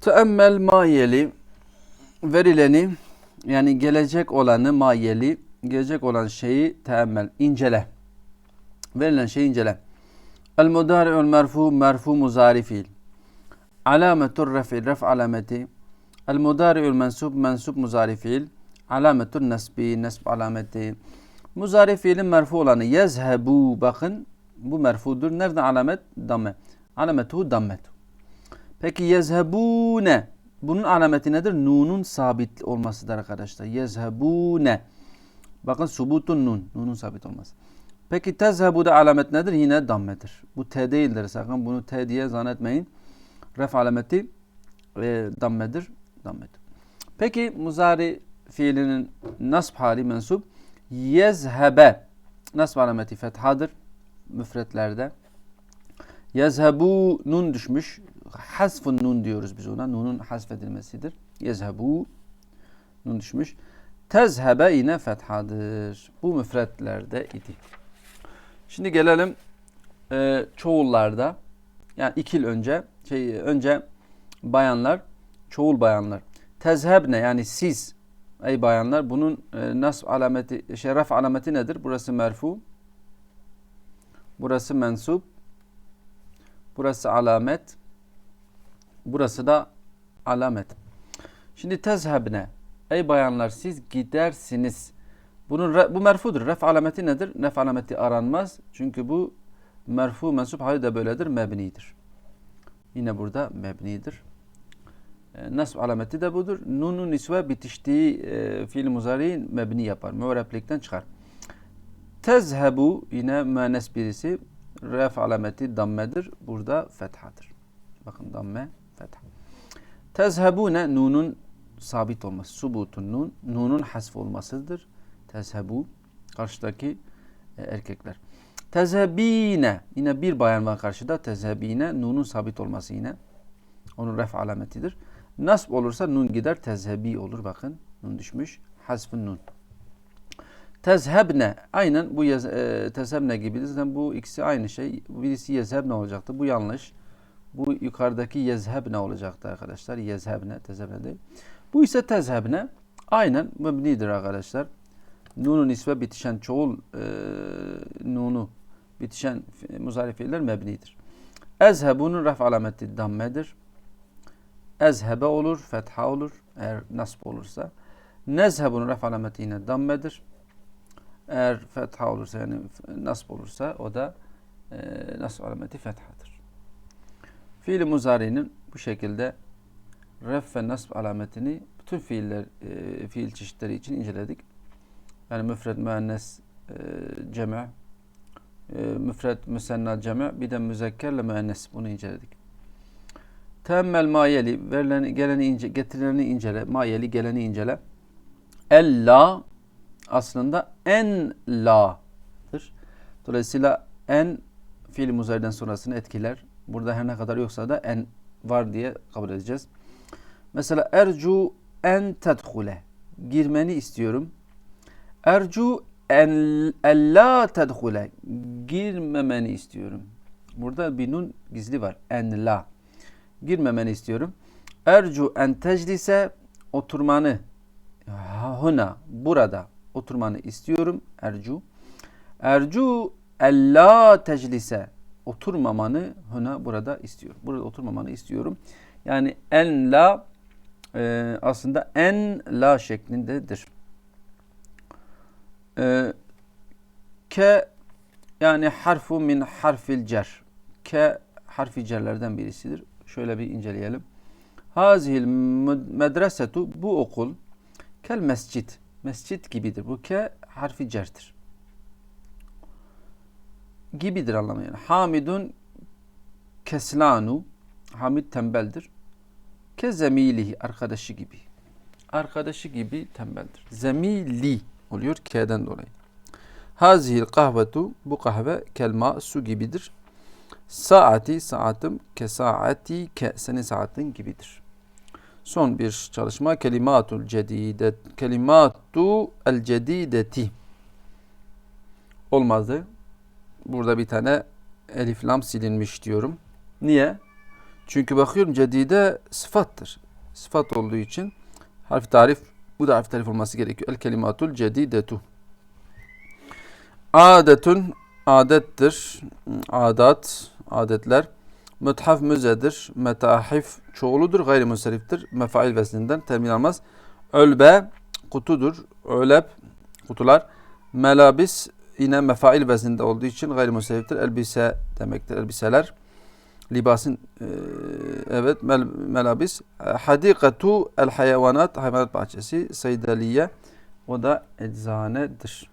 Teemmel mayeli verileni yani gelecek olanı mayeli gelecek olan şeyi teemmel incele. Verilen şeyi incele. El mudari'ul merfu merfu muzari fiil. Alametur ref'i ref alameti. El mudari'ul mensub mensub muzari fiil. Alametur nesbi nesb alameti. Muzari fiilin merfu olanı yezhebu bakın bu merfudur. Nerede alamet? Damme. Alametuhu dammetu. Peki yezhebune bunun alameti nedir? Nunun sabit olmasıdır arkadaşlar. Yezhebune. Bakın subutun nun. Nunun sabit olması. Peki tezhebu da alamet nedir? Yine dammedir. Bu T değildir sakın. Bunu T diye zannetmeyin. Ref alameti e, dammedir. Dammedir. Peki muzari fiilinin nasb hali mensup. Yezhebe. Nasb alameti fethadır. Müfretlerde. Yezhebu nun düşmüş. Hasfun nun diyoruz biz ona. Nunun hasfedilmesidir. Yezhebu nun düşmüş. Tezhebe yine fethadır. Bu müfretlerde idi. Şimdi gelelim e, çoğullarda. Yani iki yıl önce şey önce bayanlar, çoğul bayanlar. Tezhebne yani siz ey bayanlar bunun e, nasb alameti, şeref alameti nedir? Burası merfu. Burası mensup. Burası alamet. Burası da alamet. Şimdi tezhebne. Ey bayanlar siz gidersiniz. Bunun bu merfudur. Ref alameti nedir? Ref alameti aranmaz. Çünkü bu merfu mensup hali de böyledir. Mebnidir. Yine burada mebnidir. E, nasb alameti de budur. Nunun nisve bitiştiği e, fiil muzari'in mebni yapar. Müvreplikten çıkar. Tezhebu yine müennes birisi. Ref alameti dammedir. Burada fethadır. Bakın damme fetha. Tezhebune nunun sabit olması. Subutun nun. Nunun hasf olmasıdır. Tezhebu. Karşıdaki e, erkekler. Tezhebine. Yine bir bayan var karşıda. Tezhebine. Nunun sabit olması yine. Onun ref alametidir. Nasb olursa nun gider. Tezhebi olur. Bakın. Nun düşmüş. Hasfın nun. Tezhebne. Aynen bu e, tezhebne gibidir. Zaten bu ikisi aynı şey. Birisi yezhebne olacaktı. Bu yanlış. Bu yukarıdaki yezhebne olacaktı arkadaşlar. Yezhebne, tezhebne değil. Bu ise tezhebne. Aynen mebnidir arkadaşlar. Nunun isve bitişen çoğul e, nunu bitişen muzari fiiller mebnidir. Ezhebunun ref alameti dammedir. Ezhebe olur, fetha olur eğer nasb olursa. Nezhebunun ref alameti yine dammedir. Eğer fetha olursa yani nasb olursa o da e, nasb alameti fethadır. Fiil muzari'nin bu şekilde ref ve nasb alametini bütün fiiller, e, fiil çeşitleri için inceledik. Yani müfred, müennes, e, ceme, e, müfred, müsenna, ceme, bir de müzekkerle müennes bunu inceledik. Temmel mayeli, verileni, geleni ince, getirileni incele, mayeli, geleni incele. Ella aslında en la'dır. Dolayısıyla en fiil muzariden sonrasını etkiler. Burada her ne kadar yoksa da en var diye kabul edeceğiz. Mesela ercu en tedhule. Girmeni istiyorum. Ercu en la tedhule. Girmemeni istiyorum. Burada bir nun gizli var. En la. Girmemeni istiyorum. Ercu en teclise oturmanı huna burada oturmanı istiyorum. Ercu. Ercu en la teclise oturmamanı huna burada istiyorum. Burada oturmamanı istiyorum. Yani en la e, aslında en la şeklindedir. E, ke yani harfu min harfil cer. Ke harfi cerlerden birisidir. Şöyle bir inceleyelim. Hazihil medresetu bu okul kel mescit. Mescit gibidir. Bu ke harfi cerdir. Gibidir anlamı yani. Hamidun keslanu. Hamid tembeldir. Ke zemilihi arkadaşı gibi. Arkadaşı gibi tembeldir. Zemili oluyor K'den dolayı. Hazihil kahvetu bu kahve kelma su gibidir. Saati saatim ke saati ke senin saatin gibidir. Son bir çalışma kelimatul cedidet kelimatu el cedideti olmadı. Burada bir tane elif lam silinmiş diyorum. Niye? Çünkü bakıyorum cedide sıfattır. Sıfat olduğu için harf tarif bu da harf tarif olması gerekiyor. El kelimatul cedidetu. Adetun adettir. Adat, adetler. Müthaf müzedir. Metahif çoğuludur. Gayrimusariftir. Mefail vezninden temin almaz. Ölbe kutudur. Ölep kutular. Melabis yine mefail vezninde olduğu için gayrimusariftir. Elbise demektir. Elbiseler. Libasın e, evet mel, melabis. Hadikatu el hayvanat hayvanat bahçesi. Saydaliye o da eczanedir.